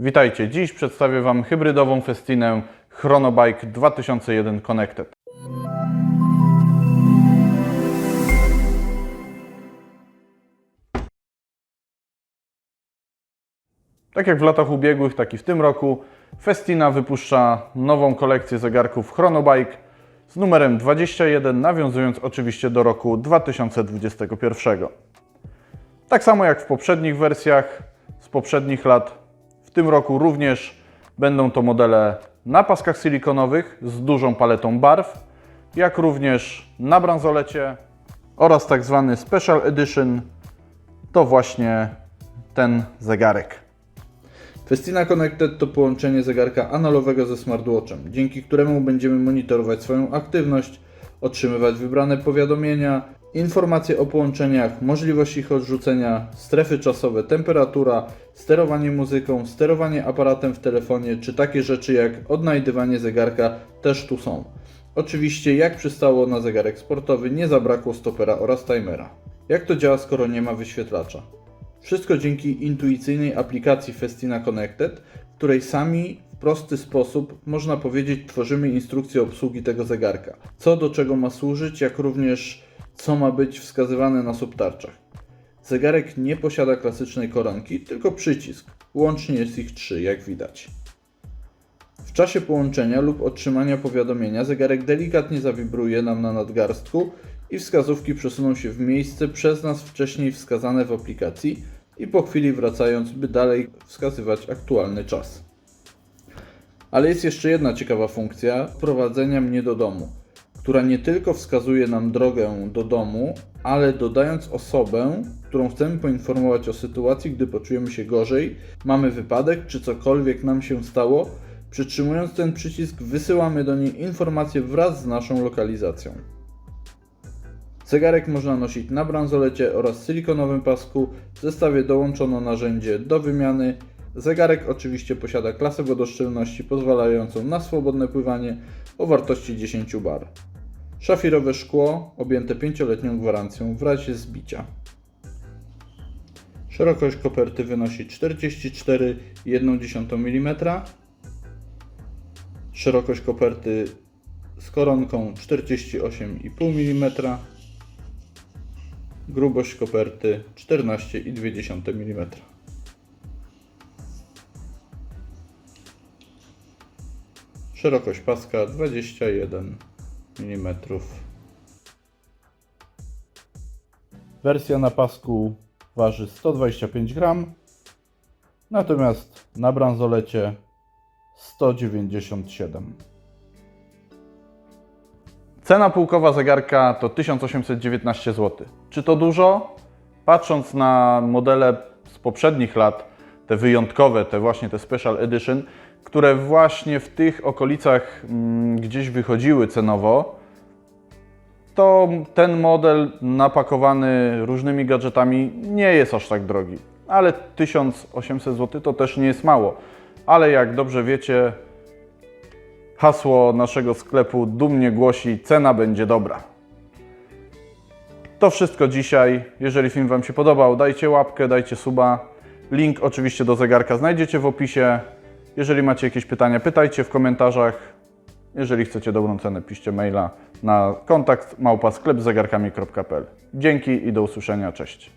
Witajcie, dziś przedstawię Wam hybrydową festinę Chronobike 2001 Connected. Tak jak w latach ubiegłych, tak i w tym roku Festina wypuszcza nową kolekcję zegarków Chronobike z numerem 21, nawiązując oczywiście do roku 2021. Tak samo jak w poprzednich wersjach z poprzednich lat, tym roku również będą to modele na paskach silikonowych z dużą paletą barw, jak również na bransolecie oraz tak zwany Special Edition to właśnie ten zegarek. Festina Connected to połączenie zegarka analogowego ze smartwatchem, dzięki któremu będziemy monitorować swoją aktywność, otrzymywać wybrane powiadomienia, informacje o połączeniach, możliwość ich odrzucenia, strefy czasowe, temperatura, sterowanie muzyką, sterowanie aparatem w telefonie, czy takie rzeczy jak odnajdywanie zegarka też tu są. Oczywiście, jak przystało na zegarek sportowy, nie zabrakło stopera oraz timera. Jak to działa, skoro nie ma wyświetlacza? Wszystko dzięki intuicyjnej aplikacji Festina Connected, w której sami w prosty sposób, można powiedzieć, tworzymy instrukcję obsługi tego zegarka. Co do czego ma służyć, jak również co ma być wskazywane na subtarczach. Zegarek nie posiada klasycznej koronki, tylko przycisk. Łącznie jest ich trzy, jak widać. W czasie połączenia lub otrzymania powiadomienia zegarek delikatnie zawibruje nam na nadgarstku i wskazówki przesuną się w miejsce przez nas wcześniej wskazane w aplikacji i po chwili wracając, by dalej wskazywać aktualny czas. Ale jest jeszcze jedna ciekawa funkcja prowadzenia mnie do domu, która nie tylko wskazuje nam drogę do domu, ale dodając osobę, którą chcemy poinformować o sytuacji, gdy poczujemy się gorzej, mamy wypadek czy cokolwiek nam się stało, przytrzymując ten przycisk wysyłamy do niej informację wraz z naszą lokalizacją. Zegarek można nosić na bransolecie oraz silikonowym pasku. W zestawie dołączono narzędzie do wymiany. Zegarek oczywiście posiada klasę wodoszczelności pozwalającą na swobodne pływanie o wartości 10 bar. Szafirowe szkło objęte 5-letnią gwarancją w razie zbicia. Szerokość koperty wynosi 44,1 mm. Szerokość koperty z koronką 48,5 mm. Grubość koperty 14,2 mm. Szerokość paska 21 mm. Wersja na pasku waży 125 gram, natomiast na bransolecie 197. Cena pułkowa zegarka to 1819 zł. Czy to dużo? Patrząc na modele z poprzednich lat, te wyjątkowe, te właśnie te Special Edition, które właśnie w tych okolicach mm, gdzieś wychodziły cenowo, to ten model napakowany różnymi gadżetami nie jest aż tak drogi. Ale 1800 zł to też nie jest mało. Ale jak dobrze wiecie, hasło naszego sklepu dumnie głosi: cena będzie dobra. To wszystko dzisiaj. Jeżeli film Wam się podobał, dajcie łapkę, dajcie suba. Link oczywiście do zegarka znajdziecie w opisie. Jeżeli macie jakieś pytania, pytajcie w komentarzach. Jeżeli chcecie dobrą cenę, piszcie maila na kontakt małpa sklepzegarkami.pl. Dzięki i do usłyszenia. Cześć.